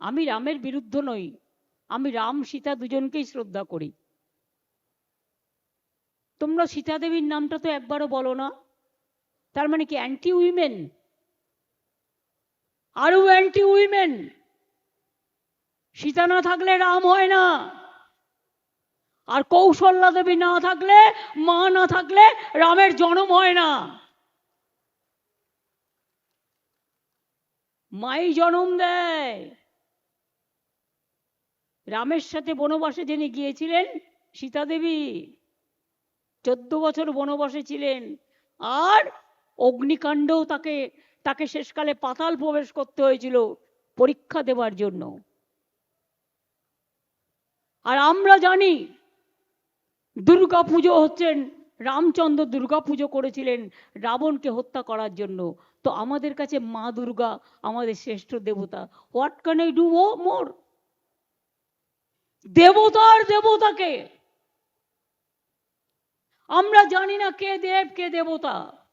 আমি রামের বিরুদ্ধ নই। আমি রাম, সীতা দুজনকেই শ্রদ্ধা করি। তোমরা সীতা দেবীর নামটা তো একবারও বলো না। তার মানে কি অ্যান্টি উইমেন আরও অ্যান্টি উইমেন সীতা না থাকলে রাম হয় না। আর কৌশল্যা দেবী না থাকলে, মা না থাকলে রামের জন্ম হয় না। মাই জন্ম দেয়। রামের সাথে বনবাসে যিনি গিয়েছিলেন সীতা দেবী চোদ্দ বছর বনবাসে ছিলেন। আর অগ্নিকাণ্ডও তাকে তাকে শেষকালে পাতাল প্রবেশ করতে হয়েছিল পরীক্ষা দেবার জন্য। আর আমরা জানি দুর্গা পুজো হচ্ছেন, রামচন্দ্র দুর্গা পুজো করেছিলেন রাবণকে হত্যা করার জন্য। তো আমাদের কাছে মা দুর্গা, আমাদের শ্রেষ্ঠ দেবতা, হোয়াট ক্যান আই ডু ও মোর? দেবতার দেবতাকে। আমরা জানি না কে দেব, কে দেবতা।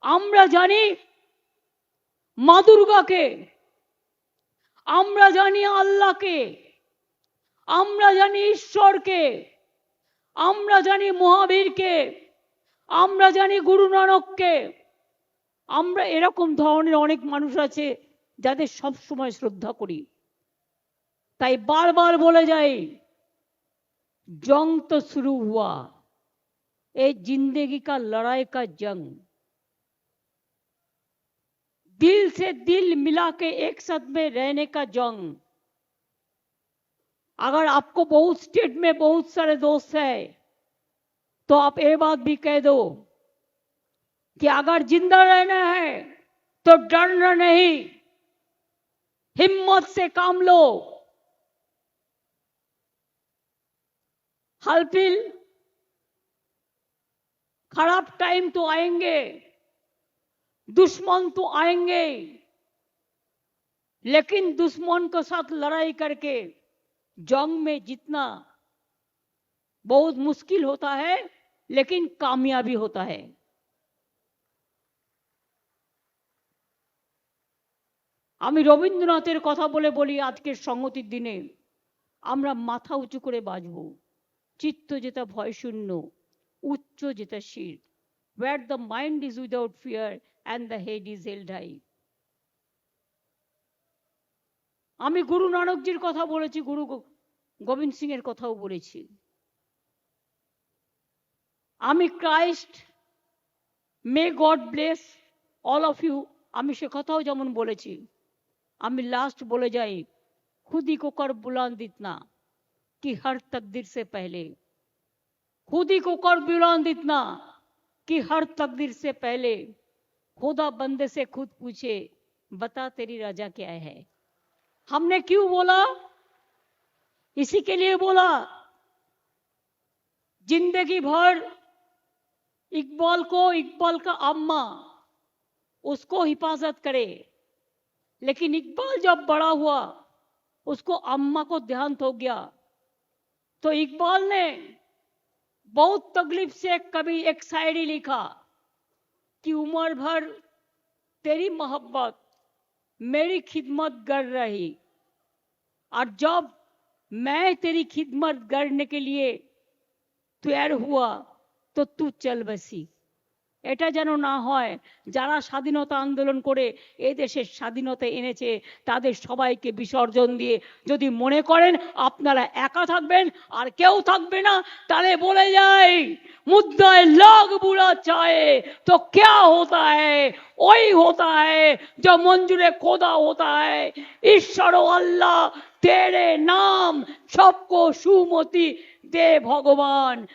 আমরা জানি মা দুর্গাকে। আমরা জানি আল্লাহকে। আমরা জানি ঈশ্বরকে। আমরা জানি মহাবীরকে। আমরা জানি গুরু নানককে। আমরা এরকম ধরনের অনেক মানুষ আছে যাদের সব সময় শ্রদ্ধা করি। তাই বারবার বলে যাই जंग तो शुरू हुआ ये जिंदगी का लड़ाई का जंग दिल से दिल मिला के एक साथ में रहने का जंग अगर आपको बहुत स्टेट में बहुत सारे दोस्त है तो आप ये बात भी कह दो कि अगर जिंदा रहना है तो डरना नहीं हिम्मत से काम लो हलफिल खराब टाइम तो आएंगे दुश्मन तो आएंगे लेकिन दुश्मन के साथ लड़ाई करके जंग में जीतना बहुत मुश्किल होता है लेकिन कामयाबी होता है আমি রবীন্দ্রনাথের কথা বলে বলি আজকের সংগতির দিনে আমরা মাথা উঁচু করে বাঁচব চিত্ত যেটা ভয়শূন্য, উচ্চ যেটা শির where the mind is without fear and the head is held high. আমি গুরু নানকজির কথা বলেছি, গুরু গোবিন্দ সিং এর কথাও বলেছি। আমি Christ may God bless all of you আমি সে কথাও যেমন বলেছি। আমি লাস্ট বলে যাই, খুদি কোকর বুলান্দিত না। कि हर तकदीर से पहले। खुद ही को कर बुलंद इतना कि हर तकदीर से पहले खुदा बंदे से खुद पूछे, बता तेरी राजा क्या है? हमने क्यों बोला? इसी के लिए बोला, ज़िंदगी भर इकबाल को इकबाल का अम्मा उसको हिफाजत करे। लेकिन इकबाल जब बड़ा हुआ, उसको अम्मा को ध्यान हो गया। तो इकबाल ने बहुत तकलीफ़ से कभी एक शायरी लिखा कि उम्र भर तेरी मोहब्बत, मेरी खिदमत कर रही। और जब मैं तेरी खिदमत करने के लिए तैयार हुआ तो तू चल बसी। এটা যেন না হয়। যারা স্বাধীনতা আন্দোলন করে এ দেশের স্বাধীনতা এনেছে, তাদের সবাইকে বিসর্জন দিয়ে যদি মনে করেন আপনারা একা থাকবেন আর কেউ থাকবে না, তাহলে বলে যাই, মুদ্রায় লগ বুড়া চায়, তো কে হতা ওই হতা যা মঞ্জুরে খোদা হতা হ্যায়। ঈশ্বর আল্লাহ, তেরে নাম, সবকো সুমতি দে ভগবান।